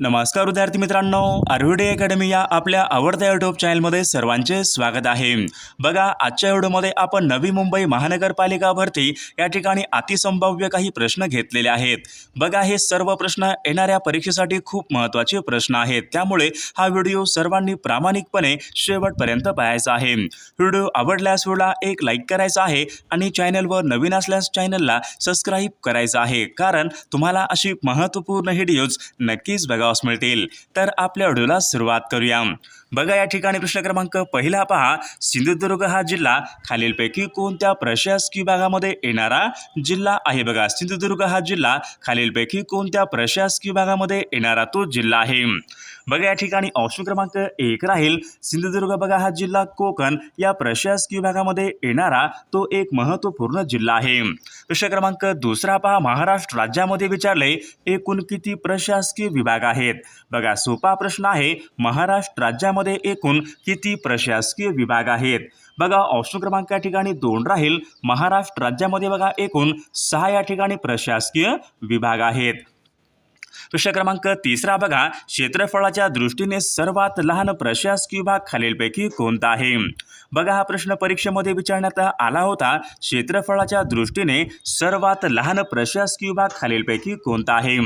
नमस्कार विद्यार्थी मित्रांनो आरव्हीडी अकॅडमी या आपल्या आवडत्या यूट्यूब चॅनलमध्ये सर्वांचे स्वागत आहे. बघा आजच्या व्हिडिओमध्ये आपण नवी मुंबई महानगरपालिका भरती या ठिकाणी अतिसंभाव्य काही प्रश्न घेतलेले आहेत. बघा हे सर्व प्रश्न येणाऱ्या परीक्षेसाठी खूप महत्त्वाचे प्रश्न आहेत. त्यामुळे हा व्हिडिओ सर्वांनी प्रामाणिकपणे शेवटपर्यंत पाहायचा आहे. व्हिडिओ आवडल्यास व्हिडिओला एक लाईक करायचा आहे आणि चॅनलवर नवीन असल्यास चॅनलला सबस्क्राईब करायचं आहे. कारण तुम्हाला अशी महत्त्वपूर्ण व्हिडिओज नक्कीच बघा बघावास मिळतील. तर आपल्या व्हिडिओला सुरुवात करूया. बघा या ठिकाणी प्रश्न क्रमांक पहिला पहा. सिंधुदुर्ग हा जिल्हा खालीलपैकी कोणत्या प्रशासकीय भागामध्ये येणारा जिल्हा आहे? बघा सिंधुदुर्ग हा जिल्हा खालीलपैकी कोणत्या प्रशासकीय भागामध्ये येणारा तो जिल्हा आहे? बघा या ठिकाणी ऑप्शन क्रमांक एक राहील. सिंधुदुर्ग बघा हा जिल्हा कोकण या प्रशासकीय भागामध्ये येणारा तो एक महत्त्वपूर्ण जिल्हा आहे. प्रश्न क्रमांक दुसरा पहा. महाराष्ट्र राज्यामध्ये विचारले एकूण किती प्रशासकीय विभाग आहेत? बघा सोपा प्रश्न आहे महाराष्ट्र राज्यामध्ये एकूण किती प्रशासकीय विभाग आहेत? बघा ऑप्शन क्रमांक या ठिकाणी दोन राहील. महाराष्ट्र राज्यामध्ये बघा एकूण सहा या ठिकाणी प्रशासकीय विभाग आहेत. प्रश्न क्रमांक तिसरा बघा. क्षेत्रफळाच्या दृष्टीने सर्वात लहान प्रशासकीय विभाग खालीलपैकी कोणता आहे? बघा हा प्रश्न परीक्षेमध्ये विचारण्यात आला होता. क्षेत्रफळाच्या दृष्टीने सर्वात लहान प्रशासकीय विभाग खालीलपैकी कोणता आहे?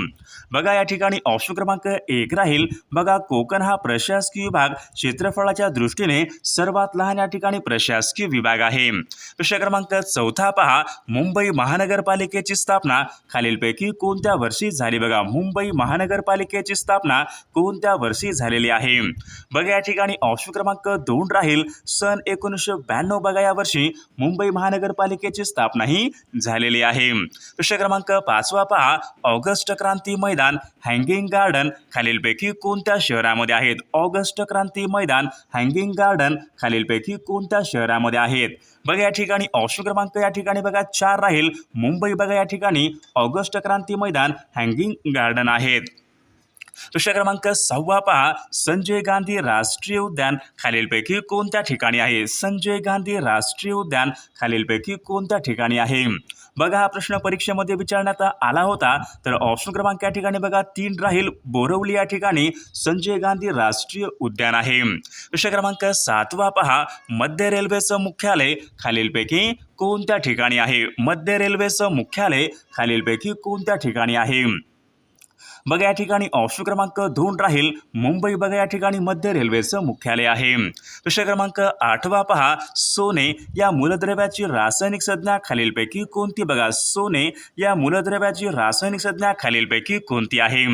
बघा या ठिकाणी ऑप्शन क्रमांक एक राहील. बघा कोकण हा प्रशासकीय विभाग क्षेत्रफळाच्या दृष्टीने सर्वात लहान या ठिकाणी प्रशासकीय विभाग आहे. प्रश्न क्रमांक चौथा पहा. मुंबई महानगरपालिकेची स्थापना खालीलपैकी कोणत्या वर्षी झाली? बघा मुंबई महानगरपालिकेची स्थापना कोणत्या वर्षी झालेली आहे? बघा या ठिकाणी ऑप्शन क्रमांक दोन राहील. सन एकोणीसशे ब्याण्णव बघा या वर्षी मुंबई महानगरपालिकेची स्थापनाही झालेली आहे. प्रश्न क्रमांक पाचवा पहा. August Kranti Maidan hanging garden खालीलपैकी कोणत्या शहरामध्ये आहेत? August Kranti Maidan hanging garden खालीलपैकी कोणत्या शहरामध्ये आहेत? बघा या ठिकाणी ऑप्शन क्रमांक या ठिकाणी बघा चार राहील. मुंबई बघा या ठिकाणी August Kranti Maidan hanging garden आहेत. प्रश्न क्रमांक सहावा पहा. संजय गांधी राष्ट्रीय उद्यान. खालीलपैकी कोणत्या ठिकाणी आहे? संजय गांधी राष्ट्रीय उद्यान. खालीलपैकी कोणत्या ठिकाणी आहे? बघा हा प्रश्न परीक्षेमध्ये विचारण्यात आला होता. तर ऑप्शन क्रमांक या ठिकाणी बघा. तीन राहील. बोरवली या ठिकाणी संजय गांधी राष्ट्रीय उद्यान आहे. प्रश्न क्रमांक सातवा पहा. मध्य रेल्वेचं मुख्यालय. खालीलपैकी कोणत्या ठिकाणी आहे? मध्य रेल्वेचं मुख्यालय. खालीलपैकी कोणत्या ठिकाणी आहे? बघा या ठिकाणी ऑप्शन क्रमांक दोन राहील. मुंबई बघा या ठिकाणी मध्य रेल्वेचं मुख्यालय आहे. प्रश्न क्रमांक आठवा पहा. सोने या मूलद्रव्याची रासायनिक संज्ञा खालीलपैकी कोणती? बघा सोने या मूलद्रव्याची रासायनिक संज्ञा खालीलपैकी कोणती आहे?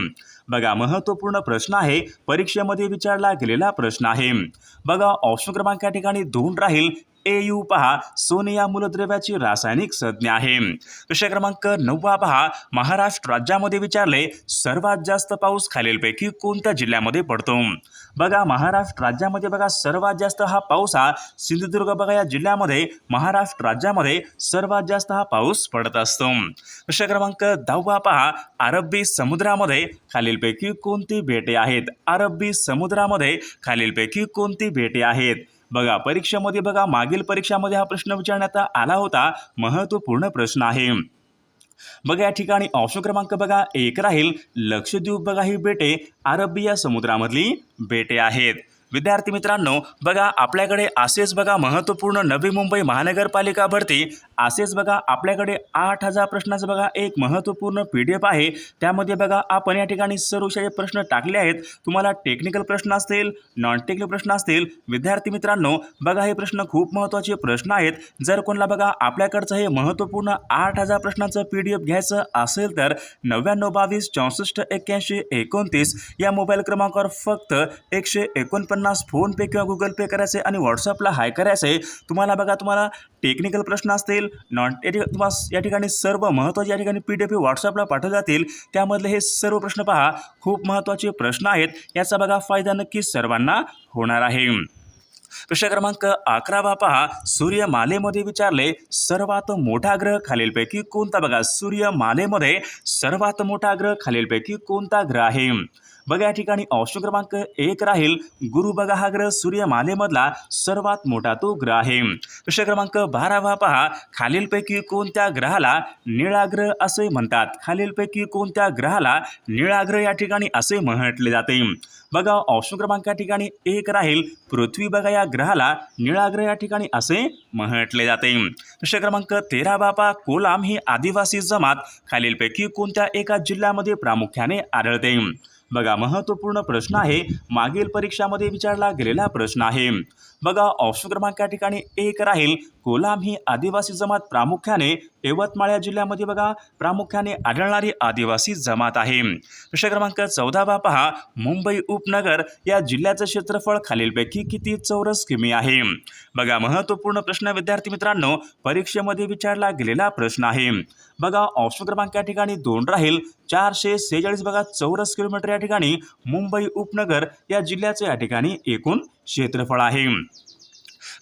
बघा महत्त्वपूर्ण प्रश्न आहे. परीक्षेमध्ये विचारला गेलेला प्रश्न आहे. बघा ऑप्शन क्रमांक या ठिकाणी दोन राहील. ए यू पहा सोने या मूलद्रव्याची रासायनिक संज्ञा आहे. प्रश्न क्रमांक नववा पहा महाराष्ट्र राज्यामध्ये विचारले सर्वात जास्त पाऊस खालीलपैकी कोणत्या जिल्ह्यामध्ये पडतो? बघा महाराष्ट्र राज्यामध्ये बघा सर्वात जास्त हा पाऊस हा सिंधुदुर्ग बघा या जिल्ह्यामध्ये महाराष्ट्र राज्यामध्ये सर्वात जास्त हा पाऊस पडत असतो. प्रश्न क्रमांक दहावा पहा. अरबी समुद्रामध्ये खालीलपैकी कोणती बेटे आहेत? अरबी समुद्रामध्ये खालीलपैकी कोणती बेटे आहेत? बघा परीक्षेमध्ये बघा मागील परीक्षामध्ये हा प्रश्न विचारण्यात आला होता. महत्त्वपूर्ण प्रश्न आहे. बघा या ठिकाणी ऑप्शन क्रमांक बघा एक राहील. लक्षद्वीप बघा ही बेटे. अरबिया समुद्रामधली बेटे आहेत. विद्यार्थी मित्रांनो बघा आपल्याकडे असेच बघा महत्त्वपूर्ण नवी मुंबई महानगरपालिका भरती. असेच बघा आपल्याकडे आठ हजार प्रश्नाचं बघा एक महत्त्वपूर्ण पी डी एफ आहे. त्यामध्ये बघा आपण या ठिकाणी सर्व प्रश्न टाकले आहेत. तुम्हाला टेक्निकल प्रश्न असतील नॉन टेक्निकल प्रश्न असतील विद्यार्थी मित्रांनो बघा हे प्रश्न खूप महत्त्वाचे प्रश्न आहेत. जर कोणाला बघा आपल्याकडचं हे महत्त्वपूर्ण आठ हजार प्रश्नाचं पी डी एफ घ्यायचं असेल तर नव्याण्णव बावीस चौसष्ट एक्क्याऐंशी एकोणतीस या मोबाईल क्रमांकावर फक्त एकशे एकोणपन्नास फोनपे किंवा गुगल पे करायचे आणि व्हॉट्सअपला हाय करायचे. तुम्हाला बघा तुम्हाला टेक्निकल प्रश्न असतील नॉन तुम्हाला या ठिकाणी सर्व महत्त्वाचे या ठिकाणी पी डी एफ व्हॉट्सअपला पाठवले जातील. त्यामधले हे सर्व प्रश्न पहा. खूप महत्त्वाचे प्रश्न आहेत. याचा बघा फायदा नक्की सर्वांना होणार आहे. प्रश्न क्रमांक अकरावा पहा. सूर्यमालेमध्ये विचारले सर्वात मोठा ग्रह खालीलपैकी कोणता? बघा सूर्यमालेमध्ये सर्वात मोठा ग्रह खालीलपैकी कोणता ग्रह आहे? बघा या ठिकाणी ऑप्शन क्रमांक एक राहील. गुरु बघा हा ग्रह सूर्यमालेमधला सर्वात मोठा तो ग्रह आहे. प्रश्न क्रमांक बारावा पहा. खालीलपैकी कोणत्या ग्रहाला निळा ग्रह असे म्हणतात? खालीलपैकी कोणत्या ग्रहाला निळा ग्रह या ठिकाणी असे म्हटले जाते? बघा ऑप्शन क्रमांक या ठिकाणी एक राहील. पृथ्वी बघा या ग्रहाला निळा ग्रह या ठिकाणी असे म्हटले जाते. प्रश्न क्रमांक तेरा बापा कोलाम ही आदिवासी जमात. खालीलपैकी कोणत्या एका जिल्ह्यामध्ये प्रामुख्याने आढळते? बघा महत्त्वपूर्ण प्रश्न आहे. मागील परीक्षामध्ये विचारला गेलेला प्रश्न आहे. बघा ऑप्शन क्रमांक या ठिकाणी एक राहील. कोलाम ही आदिवासी जमात प्रामुख्याने यवतमाळ या जिल्ह्यामध्ये बघा प्रामुख्याने आढळणारी आदिवासी जमात आहे. प्रश्न क्रमांक चौदावा पहा. मुंबई उपनगर या जिल्ह्याचं क्षेत्रफळ खालीलपैकी किती चौरस किमी आहे? बघा महत्त्वपूर्ण प्रश्न विद्यार्थी मित्रांनो परीक्षेमध्ये विचारला गेलेला प्रश्न आहे. बघा ऑप्शन क्रमांक या ठिकाणी दोन राहील. चारशे सेहेचाळीस बघा चौरस किलोमीटर या ठिकाणी मुंबई उपनगर या जिल्ह्याचं या ठिकाणी एकूण क्षेत्रफळ आहे.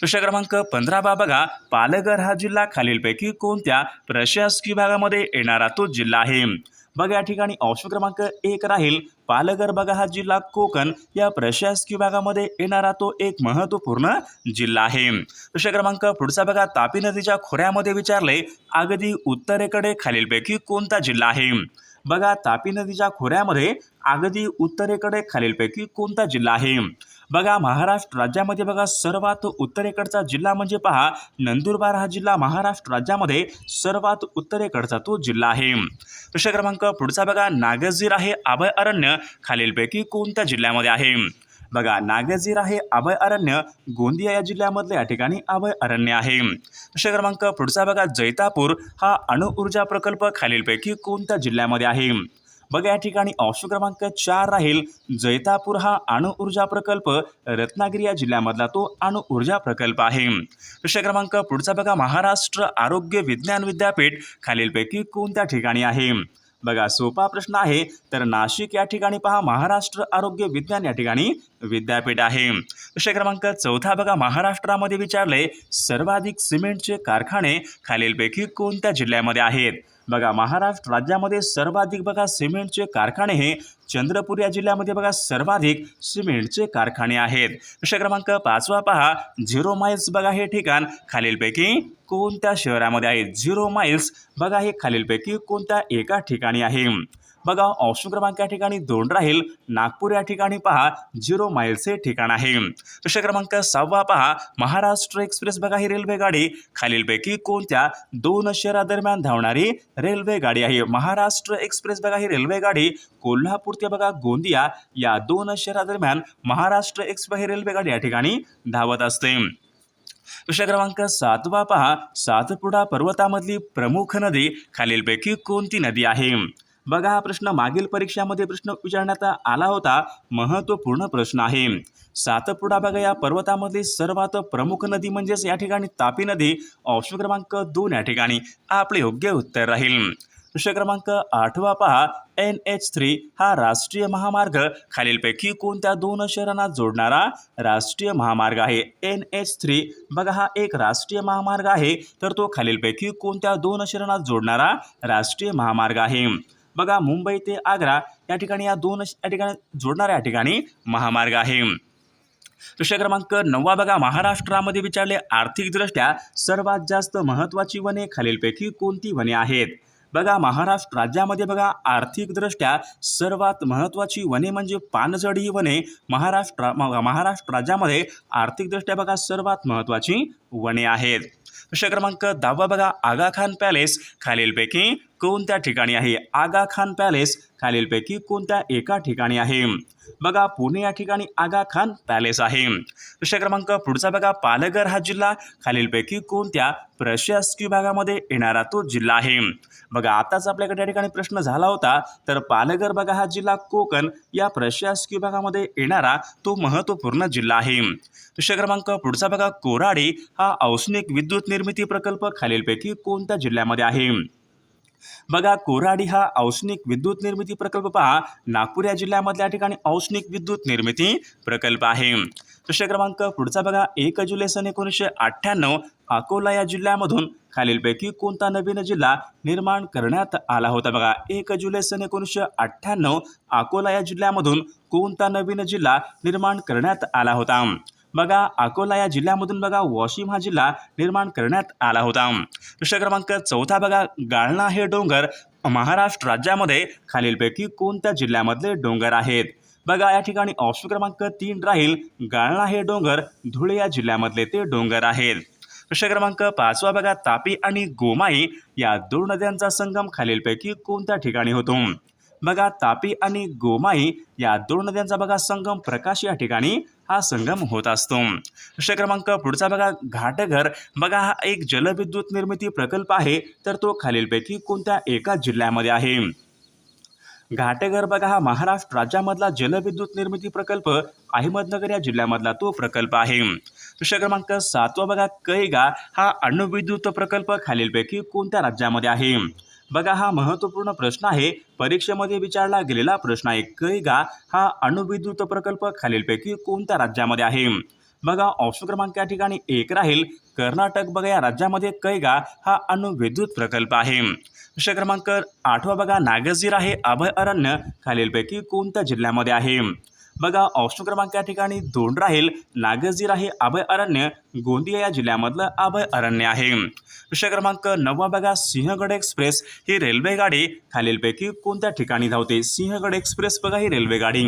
प्रश्न क्रमांक पंधरा बा बघा पालघर हा जिल्हा खालीलपैकी कोणत्या प्रशासकीय भागामध्ये येणारा तो जिल्हा आहे? बघा या ठिकाणी ऑप्शन क्रमांक एक राहील. पालघर बघा हा जिल्हा कोकण या प्रशासकीय भागामध्ये येणारा तो एक महत्त्वपूर्ण जिल्हा आहे. प्रश्न क्रमांक पुढचा बघा तापी नदीच्या खोऱ्यामध्ये विचारले अगदी उत्तरेकडे खालीलपैकी कोणता जिल्हा आहे? बघा तापी नदीच्या खोऱ्यामध्ये अगदी उत्तरेकडे खालीलपैकी कोणता जिल्हा आहे? बघा महाराष्ट्र राज्यामध्ये बघा सर्वात उत्तरेकडचा जिल्हा म्हणजे पहा नंदुरबार हा जिल्हा महाराष्ट्र राज्यामध्ये सर्वात उत्तरेकडचा तो जिल्हा आहे. प्रश्न क्रमांक पुढचा बघा नागझीर आहे अभय अरण्य खालीलपैकी कोणत्या जिल्ह्यामध्ये आहे? बघा नागझीर आहे अभय अरण्य. गोंदिया या जिल्ह्यामधले या ठिकाणी अभय अरण्य आहे. प्रश्न क्रमांक पुढचा बघा जैतापूर हा अणुऊर्जा प्रकल्प खालीलपैकी कोणत्या जिल्ह्यामध्ये आहे? बघा या ठिकाणी ऑप्शन क्रमांक चार राहील. जैतापूर हा अणुऊर्जा प्रकल्प रत्नागिरी या जिल्ह्यामधला तो अणुऊर्जा प्रकल्प आहे. प्रश्न क्रमांक पुढचा बघा महाराष्ट्र आरोग्य विज्ञान विद्यापीठ खालीलपैकी कोणत्या ठिकाणी आहे? बघा सोपा प्रश्न आहे. तर नाशिक या ठिकाणी पहा महाराष्ट्र आरोग्य विज्ञान या ठिकाणी विद्यापीठ आहे. प्रश्न क्रमांक चौथा बघा महाराष्ट्रामध्ये विचारले सर्वाधिक सिमेंटचे कारखाने खालीलपैकी कोणत्या जिल्ह्यामध्ये आहेत? बघा महाराष्ट्र राज्यामध्ये सर्वाधिक बघा सिमेंटचे कारखाने हे चंद्रपूर या जिल्ह्यामध्ये बघा सर्वाधिक सिमेंटचे कारखाने आहेत. प्रश्न क्रमांक पाचवा पहा. झिरो माइल्स बघा हे ठिकाण खालीलपैकी कोणत्या शहरामध्ये आहे? झिरो माइल्स बघा हे खालीलपैकी कोणत्या एका ठिकाणी आहे? बघा ऑप्शन क्रमांक या ठिकाणी दोन राहील. नागपूर या ठिकाणी पहा झिरो माईलचे ठिकाण आहे. प्रश्न क्रमांक सहावा पहा महाराष्ट्र एक्सप्रेस बघा ही रेल्वे गाडी खालीलपैकी कोणत्या दोन शहरादरम्यान धावणारी रेल्वे गाडी आहे? महाराष्ट्र एक्सप्रेस बघा ही रेल्वे गाडी कोल्हापूर ते बघा गोंदिया या दोन शहरादरम्यान महाराष्ट्र एक्सप्रेस ही रेल्वे गाडी या ठिकाणी धावत असते. प्रश्न क्रमांक सातवा पहा सातपुडा पर्वतामधली प्रमुख नदी. खालीलपैकी कोणती नदी आहे? बघा हा प्रश्न मागील परीक्षामध्ये प्रश्न विचारण्यात आला होता. महत्त्वपूर्ण प्रश्न आहे. सातपुडा बघा या पर्वतामधली सर्वात प्रमुख नदी म्हणजेच या ठिकाणी तापी नदी. ऑप्शन क्रमांक दोन या ठिकाणी. आपले योग्य उत्तर राहील. प्रश्न क्रमांक आठवा पहा. एन एच थ्री हा राष्ट्रीय महामार्ग. खालीलपैकी कोणत्या दोन शहरांना जोडणारा राष्ट्रीय महामार्ग आहे? एन एच थ्री बघा हा एक राष्ट्रीय महामार्ग आहे. तर तो खालीलपैकी कोणत्या दोन शहरांना जोडणारा राष्ट्रीय महामार्ग आहे? बघा मुंबई ते आग्रा या ठिकाणी या दोन या ठिकाणी जोडणाऱ्या या ठिकाणी महामार्ग आहे. प्रश्न क्रमांक नववा बघा महाराष्ट्रामध्ये विचारले आर्थिकदृष्ट्या सर्वात जास्त महत्त्वाची वने खालीलपैकी कोणती वने आहेत? बघा महाराष्ट्र राज्यामध्ये बघा आर्थिकदृष्ट्या सर्वात महत्त्वाची वने म्हणजे पानझडी ही वने. महाराष्ट्र महाराष्ट्र राज्यामध्ये आर्थिकदृष्ट्या बघा सर्वात महत्त्वाची वने आहेत. प्रश्न क्रमांक दहावा बघा आगाखान पॅलेस खालीलपैकी कोणत्या ठिकाणी आहे? आगा खान पॅलेस. खालीलपैकी कोणत्या एका ठिकाणी आहे? बघा पुणे या ठिकाणी आगा खान पॅलेस आहे. प्रश्न क्रमांक पुढचा बघा पालघर हा जिल्हा. खालीलपैकी कोणत्या प्रशासकीय भागामध्ये येणारा तो जिल्हा आहे? बघा आताच आपल्याकडे या ठिकाणी प्रश्न झाला होता. तर पालघर बघा हा जिल्हा कोकण. या प्रशासकीय भागामध्ये येणारा तो महत्त्वपूर्ण जिल्हा आहे. प्रश्न क्रमांक पुढचा बघा कोराडी. हा औष्णिक विद्युत निर्मिती प्रकल्प खालीलपैकी कोणत्या जिल्ह्यामध्ये आहे? बघा कोराडी हा औष्णिक विद्युत निर्मिती प्रकल्प पहा. नागपूर या जिल्ह्यामधल्या ठिकाणी औष्णिक विद्युत निर्मिती प्रकल्प आहे. प्रश्न क्रमांक पुढचा बघा. एक जुलै सन एकोणीसशे अठ्ठ्याण्णव अकोला या जिल्ह्यामधून खालीलपैकी कोणता नवीन जिल्हा निर्माण करण्यात आला होता बघा? एक जुलै सन एकोणीसशे अठ्ठ्याण्णव अकोला या जिल्ह्यामधून कोणता नवीन जिल्हा निर्माण करण्यात आला होता? बघा अकोला या जिल्ह्यामधून बघा वाशिम हा जिल्हा निर्माण करण्यात आला होता. प्रश्न क्रमांक चौथा बघा गाळणा हे डोंगर महाराष्ट्र राज्यामध्ये खालीलपैकी कोणत्या जिल्ह्यामधले डोंगर आहेत? बघा या ठिकाणी ऑप्शन क्रमांक तीन राहील. गाळणा हे डोंगर धुळे या जिल्ह्यामधले ते डोंगर आहेत. प्रश्न क्रमांक पाचवा बघा तापी आणि गोमाई या दोन नद्यांचा संगम खालीलपैकी कोणत्या ठिकाणी होतो? बघा तापी आणि गोमाई या दोन नद्यांचा बघा संगम प्रकाश या ठिकाणी हा संगम होत असतो. प्रश्न क्रमांक पुढचा बघा घाटघर. बघा हा एक जलविद्युत निर्मिती प्रकल्प आहे तर तो खालीलपैकी कोणत्या एका जिल्ह्यामध्ये आहे? घाटघर बघा हा महाराष्ट्र राज्यामधला जलविद्युत निर्मिती प्रकल्प अहमदनगर या जिल्ह्यामधला तो प्रकल्प आहे. प्रश्न क्रमांक सातवा बघा कैगा. हा अणुविद्युत प्रकल्प खालीलपैकी कोणत्या राज्यामध्ये आहे? बघा हा महत्त्वपूर्ण प्रश्न आहे. परीक्षेमध्ये विचारला गेलेला प्रश्न आहे कैगा हा अणुविद्युत प्रकल्प खालीलपैकी कोणत्या राज्यामध्ये आहे? बघा ऑप्शन क्रमांक या ठिकाणी एक राहील. कर्नाटक बघा या राज्यामध्ये कैगा हा अणुविद्युत प्रकल्प आहे. प्रश्न क्रमांक आठवा बघा नागझीर आहे अभयारण्य खालीलपैकी कोणत्या जिल्ह्यामध्ये आहे? बघा ऑप्शन क्रमांक या ठिकाणी दोन राहील. नागझीर आहे अभय अरण्य गोंदिया या जिल्ह्यामधलं अभय अरण्य आहे. प्रश्न क्रमांक नववा बघा सिंहगड एक्सप्रेस. ही रेल्वे गाडी खालीलपैकी कोणत्या ठिकाणी धावते? सिंहगड एक्सप्रेस बघा ही रेल्वे गाडी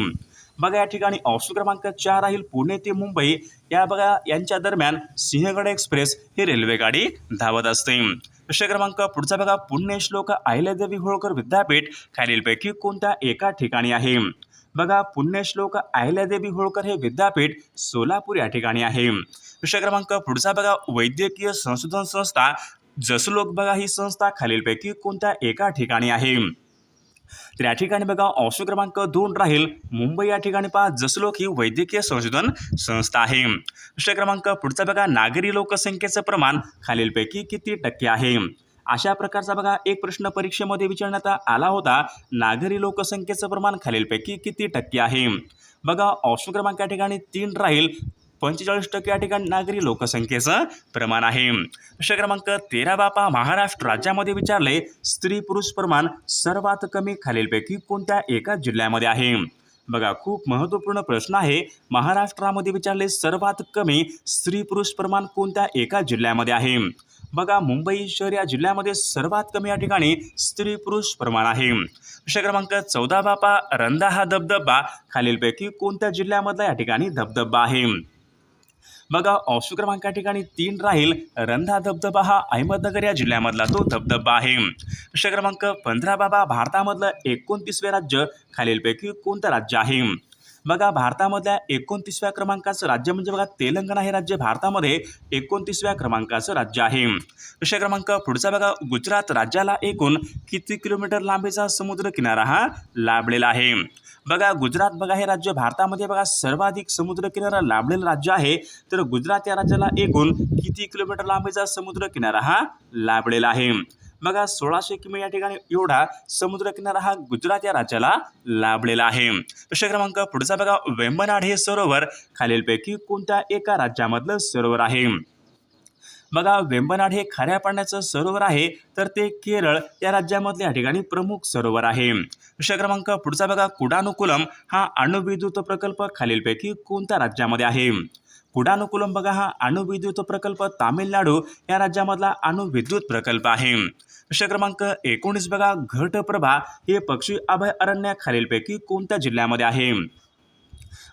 बघा या ठिकाणी ऑप्शन क्रमांक चार राहील पुणे ते मुंबई. या बघा यांच्या दरम्यान सिंहगड एक्सप्रेस ही रेल्वे गाडी धावत असते. प्रश्न क्रमांक पुढचा बघा पुण्यश्लोक अहिल्यादेवी होळकर विद्यापीठ खालीलपैकी कोणत्या एका ठिकाणी आहे? बघा पुण्यश्लोक अहिल्यादेवी होळकर हे विद्यापीठ सोलापूर या ठिकाणी आहे. विषय क्रमांक पुढचा बघा वैद्यकीय संशोधन संस्था जसलोक बघा ही संस्था खालीलपैकी कोणत्या एका ठिकाणी आहे? तर या ठिकाणी बघा ऑप्शन क्रमांक दोन राहील मुंबई या ठिकाणी पहा जसलोक ही वैद्यकीय संशोधन संस्था आहे. प्रश्न क्रमांक पुढचा बघा नागरी लोकसंख्येचं प्रमाण खालीलपैकी किती टक्के आहे? अशा प्रकारचा बघा एक प्रश्न परीक्षेमध्ये विचारण्यात आला होता. नागरी लोकसंख्येचं प्रमाण खालीलपैकी किती टक्के आहे? बघा ऑप्शन क्रमांक या ठिकाणी तीन राहील. पंचेचाळीस टक्के या ठिकाणी नागरी लोकसंख्येचं प्रमाण आहे. प्रश्न क्रमांक तेरा बापा महाराष्ट्र राज्यामध्ये विचारले स्त्री पुरुष प्रमाण सर्वात कमी खालीलपैकी कोणत्या एका जिल्ह्यामध्ये आहे? बघा खूप महत्त्वपूर्ण प्रश्न आहे. महाराष्ट्रामध्ये विचारले सर्वात कमी स्त्री पुरुष प्रमाण कोणत्या एका जिल्ह्यामध्ये आहे? बघा मुंबई शहर या जिल्ह्यामध्ये सर्वात कमी या ठिकाणी स्त्री पुरुष प्रमाण आहे. प्रश्न क्रमांक चौदा बापा रंधा हा धबधबा खालीलपैकी कोणत्या जिल्ह्यामधला या ठिकाणी धबधबा आहे? बघा ऑप्शन क्रमांक या ठिकाणी तीन राहील. रंधा धबधबा हा अहमदनगर या जिल्ह्यामधला तो धबधबा आहे. प्रश्न क्रमांक पंधरा बाबा भारतामधलं एकोणतीसवे राज्य खालीलपैकी कोणतं राज्य आहे? बघा भारतामधल्या एकोणतीसव्या क्रमांकाचं राज्य म्हणजे बघा तेलंगणा हे राज्य. भारतामध्ये एकोणतीसव्या क्रमांकाचं राज्य आहे. विषय क्रमांक पुढचा बघा. गुजरात राज्याला एकूण किती किलोमीटर लांबीचा समुद्र किनारा हा लाभलेला आहे? बघा गुजरात बघा हे राज्य भारतामध्ये बघा सर्वाधिक समुद्र किनारा लाभलेलं राज्य आहे. तर गुजरात या राज्याला एकूण किती किलोमीटर लांबीचा समुद्र किनारा हा लाभलेला आहे? बघा सोळाशे किमी या ठिकाणी एवढा समुद्र किनारा हा गुजरात या राज्याला लाभलेला आहे. प्रश्न क्रमांक पुढचा बघा. वेंबनाड हे सरोवर खालीलपैकी कोणत्या एका राज्यामधलं सरोवर आहे? बघा वेंबनाड हे खाऱ्या पाण्याचं सरोवर आहे तर ते केरळ या राज्यामधले या ठिकाणी प्रमुख सरोवर आहे. प्रश्न क्रमांक पुढचा बघा. कुडानुकुलम हा अणुविद्युत प्रकल्प खालीलपैकी कोणत्या राज्यामध्ये आहे? कुडानुकुलम बघा हा अणुविद्युत प्रकल्प तामिळनाडू या राज्यामधला अणुविद्युत प्रकल्प आहे. प्रश्न क्रमांक एकोणीस बघा घटप्रभा हे पक्षी अभय अरण्य खालीलपैकी कोणत्या जिल्ह्यामध्ये आहे?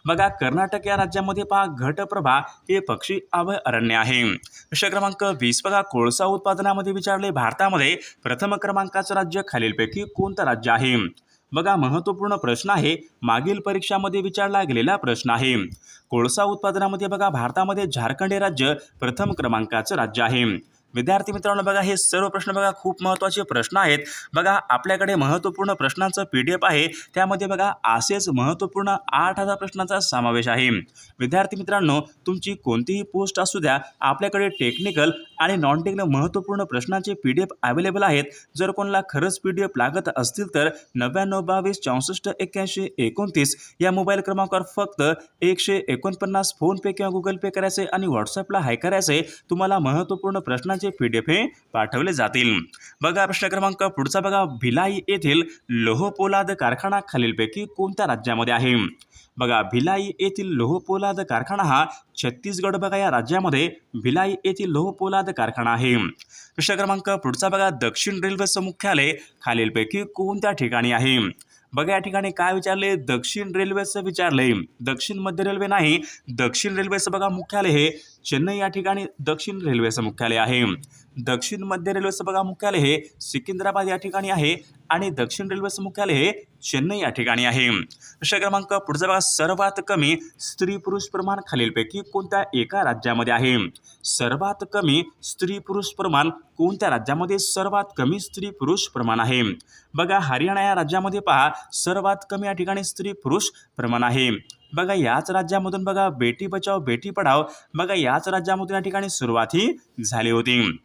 बघा कर्नाटक या राज्यामध्ये पहा घटप्रभा हे पक्षी अभय अरण्य आहे. प्रश्न क्रमांक वीस बघा कोळसा उत्पादनामध्ये विचारले भारतामध्ये प्रथम क्रमांकाचं राज्य खालीलपैकी कोणतं राज्य आहे? बघा महत्त्वपूर्ण प्रश्न आहे. मागील परीक्षामध्ये विचारला गेलेला प्रश्न आहे. कोळसा उत्पादनामध्ये बघा भारतामध्ये झारखंड हे राज्य प्रथम क्रमांकाचं राज्य आहे. विद्यार्थी मित्रांनो बघा हे सर्व प्रश्न बघा खूप महत्त्वाचे प्रश्न आहेत. बघा आपल्याकडे महत्त्वपूर्ण प्रश्नांचं पी डी एफ आहे. त्यामध्ये बघा असेच महत्त्वपूर्ण आठ हजार प्रश्नांचा समावेश आहे. विद्यार्थी मित्रांनो तुमची कोणतीही पोस्ट असू द्या आपल्याकडे टेक्निकल आणि नॉन टेक्निकल महत्त्वपूर्ण प्रश्नांचे पी डी एफ अवेलेबल आहेत. जर कोणाला खरंच पी डी एफ लागत असतील तर नव्याण्णव बावीस चौसष्ट एक्क्याऐंशी एकोणतीस या मोबाईल क्रमांकावर फक्त एकशे एकोणपन्नास फोनपे किंवा गुगल पे करायचे आणि व्हॉट्सअपला हाय करायचे. तुम्हाला महत्त्वपूर्ण प्रश्नांचे पी डी एफ हे पाठवले जातील. बघा प्रश्न क्रमांक पुढचा बघा. भिलाई येथील लोहपोलाद कारखाना खालीलपैकी कोणत्या राज्यामध्ये आहे? बघा भिलाई येथील लोहपोलाद कारखाना हा छत्तीसगड बघा या राज्यामध्ये भिलाई येथील लोहपोलाद कारखाना आहे. प्रश्न क्रमांक पुढचा बघा. दक्षिण रेल्वेचं मुख्यालय खालीलपैकी कोणत्या ठिकाणी आहे? बघा या ठिकाणी काय विचारले? दक्षिण रेल्वेचं विचारले. दक्षिण मध्य रेल्वे नाही दक्षिण रेल्वेचं बघा मुख्यालय हे चेन्नई या ठिकाणी दक्षिण रेल्वेचं मुख्यालय आहे. दक्षिण मध्य रेल्वेचं बघा मुख्यालय हे सिकिंद्राबाद या ठिकाणी आहे आणि दक्षिण रेल्वेचं मुख्यालय हे चेन्नई या ठिकाणी आहे. प्रश्न क्रमांक पुढचा बघा सर्वात कमी स्त्री पुरुष प्रमाण खालीलपैकी कोणत्या एका राज्यामध्ये आहे? सर्वात कमी स्त्री पुरुष प्रमाण कोणत्या राज्यामध्ये सर्वात कमी स्त्री पुरुष प्रमाण आहे? बघा हरियाणा या राज्यामध्ये पहा सर्वात कमी या ठिकाणी स्त्री पुरुष प्रमाण आहे. बघा याच राज्यामधून बघा बेटी बचाव बेटी पढाव बघा याच राज्यामधून या ठिकाणी सुरुवात ही झाली होती.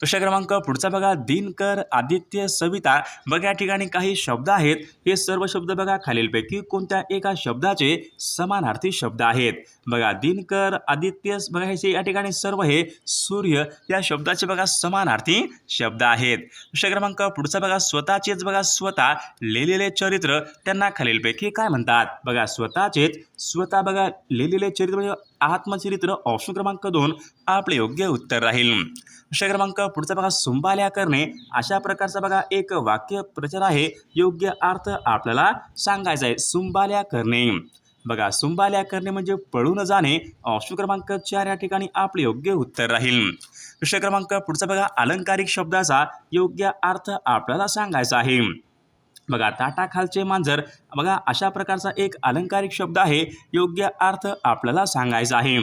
प्रश्न क्रमांक पुढचा बघा दिनकर आदित्य सविता. बघा या ठिकाणी काही शब्द आहेत. हे सर्व शब्द बघा खालीलपैकी कोणत्या एका शब्दाचे समानार्थी शब्द आहेत? बघा दिनकर आदित्य बघा हे या ठिकाणी सर्व हे सूर्य या शब्दाचे बघा समानार्थी शब्द आहेत. दुसऱ्या क्रमांक पुढचा बघा स्वतःचेच बघा स्वतः लिहिलेले चरित्र. त्यांना खालीलपैकी काय म्हणतात? बघा स्वतःचेच स्वतः बघा लिहिलेले चरित्र म्हणजे आत्मचरित्र ऑप्शन क्रमांक दोन आपले योग्य उत्तर राहील. प्रश्न क्रमांक पुढचा बघा सुंबाल्या करणे. अशा प्रकारचा बघा एक वाक्य प्रचार आहे. योग्य अर्थ आपल्याला सांगायचा आहे. सुंबाल्या करणे. बघा सुंबाल्या करणे म्हणजे पळून जाणे. ऑप्शन क्रमांक चार या ठिकाणी आपले योग्य उत्तर राहील. प्रश्न क्रमांक पुढचा बघा अलंकारिक शब्दाचा योग्य अर्थ आपल्याला सांगायचा आहे. बघा ताटाखालचे मांजर बघा अशा प्रकारचा एक अलंकारिक शब्द आहे योग्य अर्थ आपल्याला सांगायचा आहे.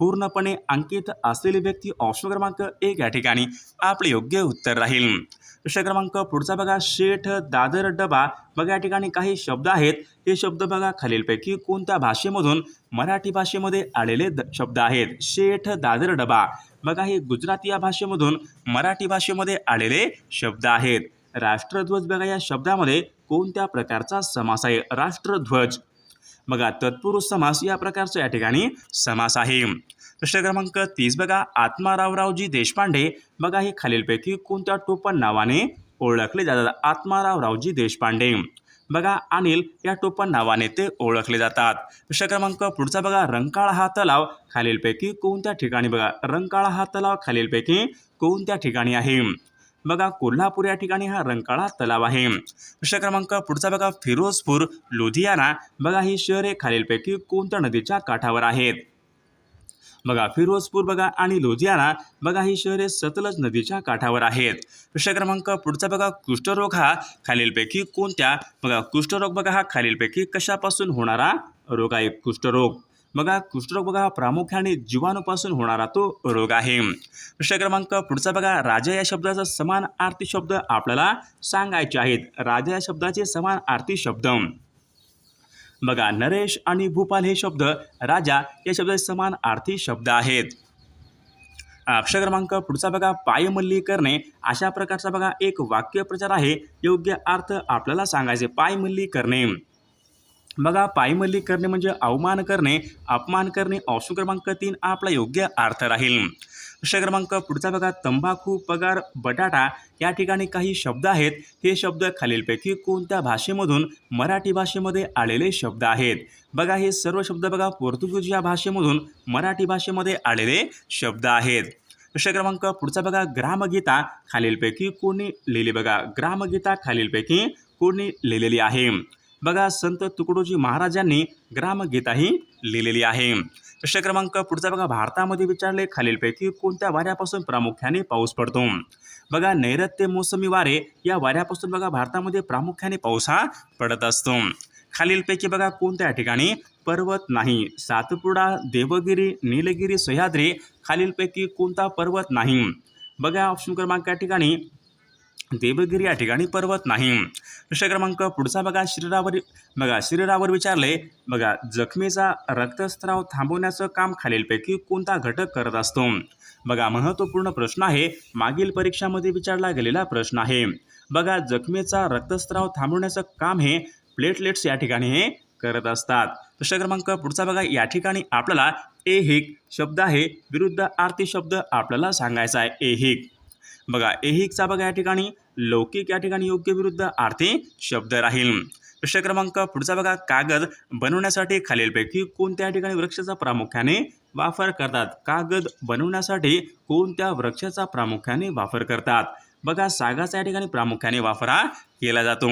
पूर्णपणे अंकित असलेली व्यक्ती ऑप्शन क्रमांक एक या ठिकाणी. आपले योग्य उत्तर राहील. प्रश्न क्रमांक पुढचा बघा शेठ दादर डबा बघा या ठिकाणी काही शब्द आहेत. हे शब्द बघा खालीलपैकी कोणत्या भाषेमधून मराठी भाषेमध्ये आलेले द शब्द आहेत? शेठ दादर डबा बघा हे गुजराती या भाषेमधून मराठी भाषेमध्ये आलेले शब्द आहेत. राष्ट्रध्वज बघा या शब्दामध्ये कोणत्या प्रकारचा समास आहे? राष्ट्रध्वज. बघा तत्पुरुष समास या प्रकारचा या ठिकाणी समास आहे. प्रश्न क्रमांक तीस बघा आत्मारावरावजी देशपांडे. बघा हे खालीलपैकी कोणत्या टोपण नावाने ओळखले जातात? आत्मारावरावजी देशपांडे. बघा अनिल या टोपण नावाने ते ओळखले जातात. प्रश्न क्रमांक पुढचा बघा रंकाळा हा तलाव खालीलपैकी कोणत्या ठिकाणी बघा रंकाळा हा तलाव खालीलपैकी कोणत्या ठिकाणी आहे? बघा कोल्हापूर या ठिकाणी हा रंकाळा तलाव आहे. प्रश्न क्रमांक पुढचा बघा फिरोजपूर लुधियाना. बघा ही शहरे खालीलपैकी कोणत्या नदीच्या काठावर आहेत? बघा फिरोजपूर बघा आणि लुधियाना. बघा ही शहरे सतलज नदीच्या काठावर आहेत. प्रश्न क्रमांक पुढचा बघा कुष्ठरोग हा खालीलपैकी कोणत्या? बघा कुष्ठरोग बघा हा खालीलपैकी कशापासून होणारा रोग आहे? कुष्ठरोग. बघा कुष्ठरोग बघा प्रामुख्याने जीवाणूपासून होणारा तो रोग आहे. प्रश्न क्रमांक पुढचा बघा राजा या शब्दाचा समान आरती शब्द आपल्याला सांगायचे आहेत. राजा या शब्दाचे समान आरती शब्द. बघा नरेश आणि भूपाल हे शब्द राजा या शब्दाचे समान आर्थिक शब्द आहेत. अक्षर क्रमांक पुढचा बघा पायमल्ली करणे अशा प्रकारचा बघा एक वाक्यप्रचार आहे. योग्य अर्थ आपल्याला सांगायचे. पायमल्ली करणे बघा पायमल्ली करणे म्हणजे अवमान करणे अपमान करणे ऑप्शन क्रमांक तीन आपला योग्य अर्थ राहील. प्रश्न क्रमांक पुढचा बघा तंबाखू पगार बटाटा या ठिकाणी काही शब्द आहेत. हे शब्द खालीलपैकी कोणत्या भाषेमधून मराठी भाषेमध्ये आलेले शब्द आहेत? बघा हे सर्व शब्द बघा पोर्तुगीज या भाषेमधून मराठी भाषेमध्ये आलेले शब्द आहेत. प्रश्न क्रमांक पुढचा बघा ग्रामगीता खालीलपैकी कोणी लिहिली? बघा ग्रामगीता खालीलपैकी कोणी लिहिलेली आहे? बघा संत तुकडोजी महाराजांनी ग्रामगीता ही लिहिलेली आहे. प्रश्न क्रमांक पुढचा बघा भारतामध्ये विचारले खालीलपैकी कोणत्या वाऱ्यापासून प्रामुख्याने पाऊस पडतो? बघा नैऋत्य मोसमी वारे या वाऱ्यापासून बघा भारतामध्ये प्रामुख्याने पाऊस हा पडत असतो. खालीलपैकी बघा कोणत्या ठिकाणी पर्वत नाही? सातपुडा देवगिरी नीलगिरी सह्याद्री खालीलपैकी कोणता पर्वत नाही? बघा ऑप्शन क्रमांक या ठिकाणी देवगिरी या ठिकाणी पर्वत नाही. प्रश्न क्रमांक पुढचा बघा शरीरावर बघा शरीरावर विचारले बघा जखमेचा रक्तस्त्राव थांबवण्याचं काम खालीलपैकी कोणता घटक करत असतो? बघा महत्त्वपूर्ण प्रश्न आहे. मागील परीक्षामध्ये विचारला गेलेला प्रश्न आहे. बघा जखमेचा रक्तस्त्राव थांबवण्याचं काम हे प्लेटलेट्स या ठिकाणी हे करत असतात. प्रश्न क्रमांक पुढचा बघा या ठिकाणी आपल्याला एहिक शब्द आहे. विरुद्ध आरती शब्द आपल्याला सांगायचा आहे. एहिक बघा एहिकचा बघा या ठिकाणी. लौकिक या ठिकाणी योग्य विरुद्ध आर्थिक शब्द राहील. प्रश्न क्रमांक पुढचा बघा कागद बनवण्यासाठी खालीलपैकी कोणत्या ठिकाणी वृक्षाचा प्रामुख्याने वापर करतात? कागद बनवण्यासाठी कोणत्या वृक्षाचा प्रामुख्याने वापर करतात? बघा सागाचा या ठिकाणी प्रामुख्याने वापर हा केला जातो.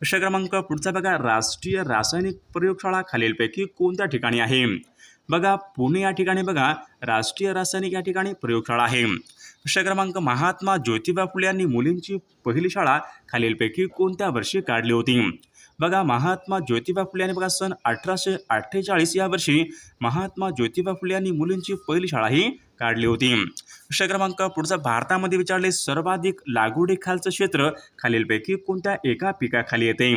प्रश्न क्रमांक पुढचा बघा राष्ट्रीय रासायनिक प्रयोगशाळा खालीलपैकी कोणत्या ठिकाणी आहे? बघा पुणे या ठिकाणी बघा राष्ट्रीय रासायनिक या ठिकाणी प्रयोगशाळा आहे. प्रश्न क्रमांक महात्मा ज्योतिबा फुले यांनी मुलींची पहिली शाळा खालीलपैकी कोणत्या वर्षी काढली होती? बघा महात्मा ज्योतिबा फुले यांनी बघा सन अठराशे अठ्ठेचाळीस या वर्षी महात्मा ज्योतिबा फुले यांनी मुलींची पहिली शाळा ही काढली होती. प्रश्न क्रमांक पुढचा भारतामध्ये विचारले सर्वाधिक लागवडीखालचं क्षेत्र खालीलपैकी कोणत्या एका पिकाखाली येते?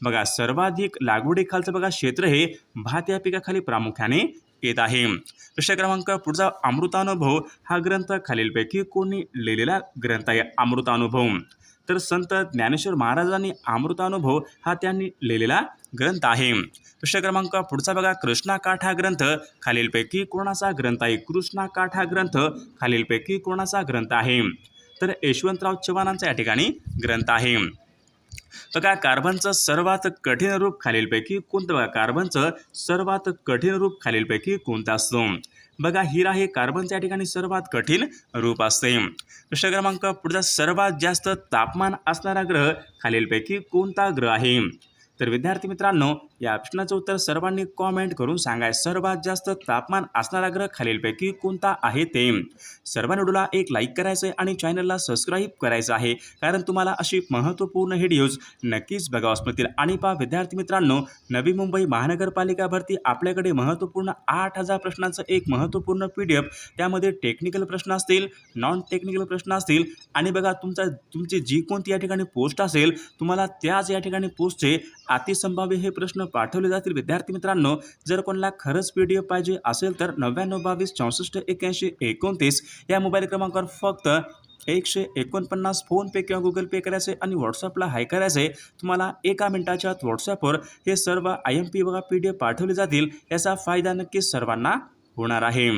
बघा सर्वाधिक लागवडीखालचं बघा क्षेत्र हे भात या पिकाखाली प्रामुख्याने येत आहे. प्रश्न क्रमांक पुढचा अमृतानुभव हा ग्रंथ खालीलपैकी कोणी लिहिलेला ग्रंथ आहे. अमृतानुभव. तर संत ज्ञानेश्वर महाराजांनी अमृतानुभव हा त्यांनी लिहिलेला ग्रंथ आहे. प्रश्न क्रमांक पुढचा बघा कृष्णाकाठ हा ग्रंथ खालीलपैकी कोणाचा ग्रंथ आहे? कृष्णाकाठ हा ग्रंथ खालीलपैकी कोणाचा ग्रंथ आहे? तर यशवंतराव चव्हाणांचा या ठिकाणी ग्रंथ आहे. बघा कार्बनचं सर्वात कठीण रूप खालीलपैकी कोणतं बघा? कार्बनचं सर्वात कठीण रूप खालीलपैकी कोणतं असतो? बघा हिरा हे कार्बनच्या या ठिकाणी सर्वात कठीण रूप असते. प्रश्न क्रमांक पुढचा सर्वात जास्त तापमान असणारा ग्रह खालीलपैकी कोणता ग्रह आहे? तर विद्यार्थी मित्रांनो या प्रश्नाचं उत्तर सर्वांनी कॉमेंट करून सांगाय. सर्वात जास्त तापमान असणारा ग्रह खालीलपैकी कोणता आहे ते? सर्वांनी व्हिडिओला एक लाईक करायचं आहे आणि चॅनलला सबस्क्राईब करायचं आहे. कारण तुम्हाला अशी महत्त्वपूर्ण व्हिडिओज नक्कीच बघावास मिळतील आणि पहा विद्यार्थी मित्रांनो नवी मुंबई महानगरपालिका भरती आपल्याकडे महत्त्वपूर्ण आठ हजार प्रश्नांचं एक महत्त्वपूर्ण पी डी एफ त्यामध्ये टेक्निकल प्रश्न असतील नॉन टेक्निकल प्रश्न असतील. आणि बघा तुमचा तुमची जी कोणती या ठिकाणी पोस्ट असेल तुम्हाला त्याच या ठिकाणी पोस्टचे अतिसंभाव्य हे प्रश्न पाठवले जातील. विद्यार्थी मित्रांनो जर कोणाला खरंच पी डी एफ पाहिजे असेल तर नव्याण्णव बावीस चौसष्ट एक्याऐंशी एकोणतीस या मोबाईल क्रमांकावर फक्त एकशे एकोणपन्नास फोनपे किंवा गुगल पे करायचे आणि व्हॉट्सअपला हाय करायचे. तुम्हाला एका मिनिटाच्या आत व्हॉट्सअपवर हे सर्व आय एम पी बघा पी डी एफ पाठवले जातील. याचा फायदा नक्कीच सर्वांना होणार आहे.